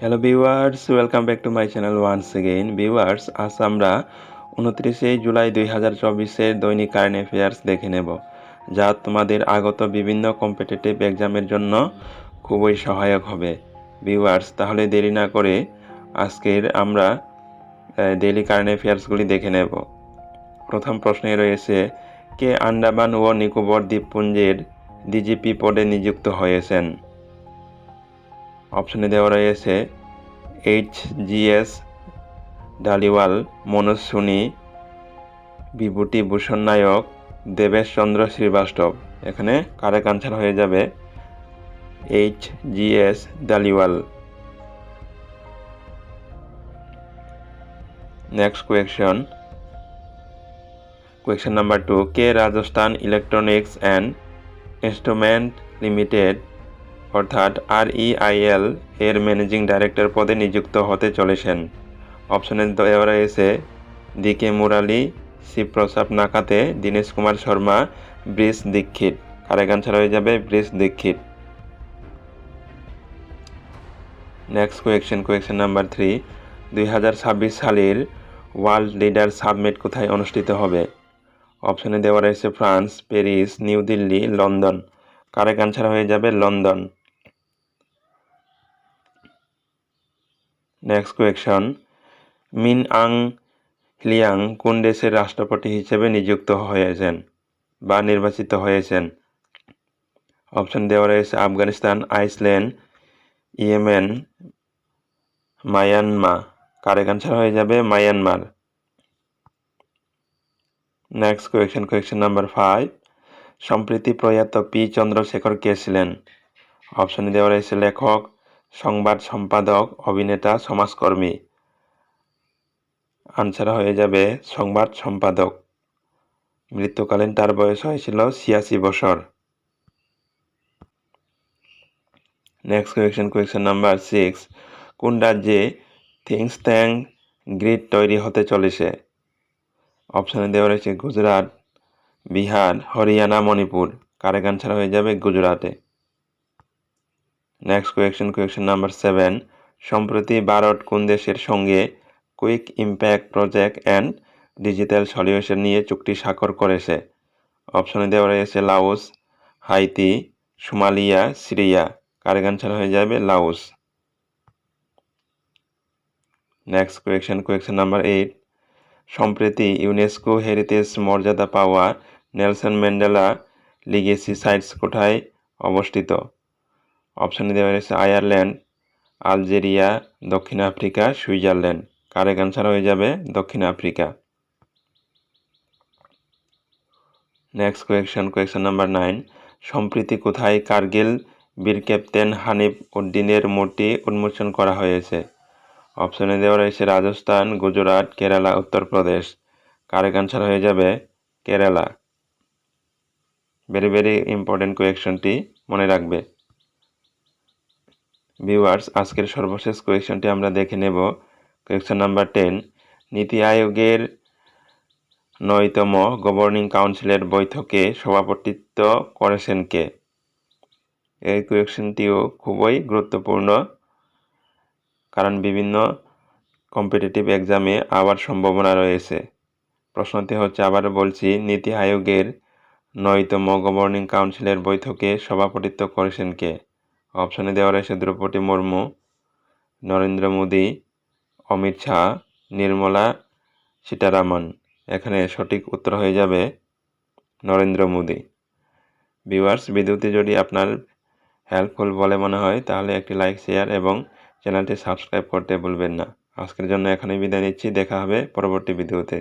Hello viewers welcome back to my channel once again viewers আজ আমরা উনত্রিশে জুলাই দুই হাজার চব্বিশের দৈনিক কারেন্ট অ্যাফেয়ার্স দেখে নেব, যা তোমাদের আগত বিভিন্ন কম্পিটিটিভ এক্সামের জন্য খুবই সহায়ক হবে। ভিউয়ার্স তাহলে দেরি না করে আজকের আমরা ডেইলি কারেন্ট অ্যাফেয়ার্সগুলি দেখে নেব। প্রথম প্রশ্নে রয়েছে, কে আন্দামান ও নিকোবর দ্বীপপুঞ্জের ডিজিপি পদে নিযুক্ত হয়েছেন? অপশনে দেওয়া রয়েছে এইচ জিএস ডালিওয়াল মনোজ সুনি বিভূতি ভূষণ নায়ক দেবেশ চন্দ্র শ্রীবাস্তব। এখানে কারেক্ট আনসার হয়ে যাবে H GS Dhaliwal next question question number two K Rajasthan electronics and instruments limited অর্থাৎ আর আরইআইএল এর ম্যানেজিং ডাইরেক্টর পদে নিযুক্ত হতে চলেছেন। অপশনে দেওয়া রয়েছে ডিকে মুরালি, শিবপ্রসাদ নাকাতে, দীনেশ কুমার শর্মা ব্রিস দীক্ষিত। কারেক্ট আনসার হয়ে যাবে ব্রিস Dikshit. Next question question number three দুই হাজার ছাব্বিশ সালের ওয়ার্ল্ড লিডার সাবমিট কোথায় অনুষ্ঠিত হবে? অপশনে দেওয়া রয়েছে France, Paris, New Delhi, London. Correct answer হয়ে যাবে লন্ডন। নেক্সট কোয়েকশন মিন আং হ্লিয়াং কোন দেশের রাষ্ট্রপতি হিসেবে নিযুক্ত হয়েছেন বা নির্বাচিত হয়েছেন? অপশন দেওয়া রয়েছে Afghanistan, Iceland, Yemen Myanmar correct answer হয়ে যাবে? Myanmar. Next question question number five সম্প্রীতি প্রয়াত পি চন্দ্রশেখর কে ছিলেন? অপশনে দেওয়া রয়েছে লেখক সংবাদ সম্পাদক, অভিনেতা, সমাজকর্মী। আনসার হয়ে যাবে সংবাদ সম্পাদক। মৃত্যুকালীন তার বয়স হয়েছিল ছিয়াশি বছর। Next question question number six কোন রাজ্যে থিংস ট্যাং গ্রিড তৈরি হতে চলেছে? অপশানে দেওয়া রয়েছে গুজরাট, বিহার, হরিয়ানা, মণিপুর। কারেক্ট আনসার হয়ে যাবে গুজরাটে? Next question question number seven সম্প্রতি ভারত কোন দেশের সঙ্গে quick impact project and digital solution নিয়ে চুক্তি স্বাক্ষর করেছে? অপশনে দেওয়া রয়েছে Laos Haiti, Somalia, Syria. Answer হয়ে যাবে? Laos next question question number eight সম্প্রতি ইউনেস্কো হেরিটেজ মর্যাদা পাওয়া নেলসন ম্যান্ডেলা লিগেসি সাইটস কোথায় অবস্থিত? অপশানে দেওয়া রয়েছে আয়ারল্যান্ড, আলজেরিয়া, দক্ষিণ আফ্রিকা, সুইজারল্যান্ড। কারেক্ট আনসার হয়ে যাবে? দক্ষিণ Africa. Next question question number nine সম্প্রীতি কোথায়? কার্গিল, বীর ক্যাপ্টেন হানিফ উদ্দিনের মূর্তি উন্মোচন করা হয়েছে। অপশনে দেওয়া রয়েছে রাজস্থান, গুজরাট, কেরালা, উত্তরপ্রদেশ। কারেক্ট আনসার হয়ে যাবে? কেরালা। ভেরি ভেরি ইম্পর্টেন্ট কোয়েকশনটি মনে রাখবে। ভিউয়ার্স আজকের সর্বশেষ কোয়েকশনটি আমরা দেখে নেব। কোয়েকশন নাম্বার টেন নীতি আয়োগের নয়তম গভর্নিং কাউন্সিলের বৈঠকে সভাপতিত্ব করেছেন কে? এই কোয়েকশনটিও খুবই গুরুত্বপূর্ণ, কারণ বিভিন্ন কম্পিটিটিভ এক্সামে আবার সম্ভাবনা রয়েছে। প্রশ্নটি হচ্ছে, আবার বলছি, নীতি আয়োগের নয়তম গভর্নিং কাউন্সিলের বৈঠকে সভাপতিত্ব করেছেন কে? অপশনে দেওয়া রয়েছে দ্রৌপদী মুর্মু, নরেন্দ্র মোদী, অমিত শাহ, নির্মলা সীতারামন। এখানে সঠিক উত্তর হয়ে যাবে নরেন্দ্র মোদী। ভিউয়ার্স, ভিডিওটি যদি আপনার হেল্পফুল বলে মনে হয়, তাহলে একটি লাইক শেয়ার এবং চ্যানেলটি সাবস্ক্রাইব করতে ভুলবেন না। আজকের জন্য এখানেই বিদায় নিচ্ছি। দেখা হবে পরবর্তী ভিডিওতে।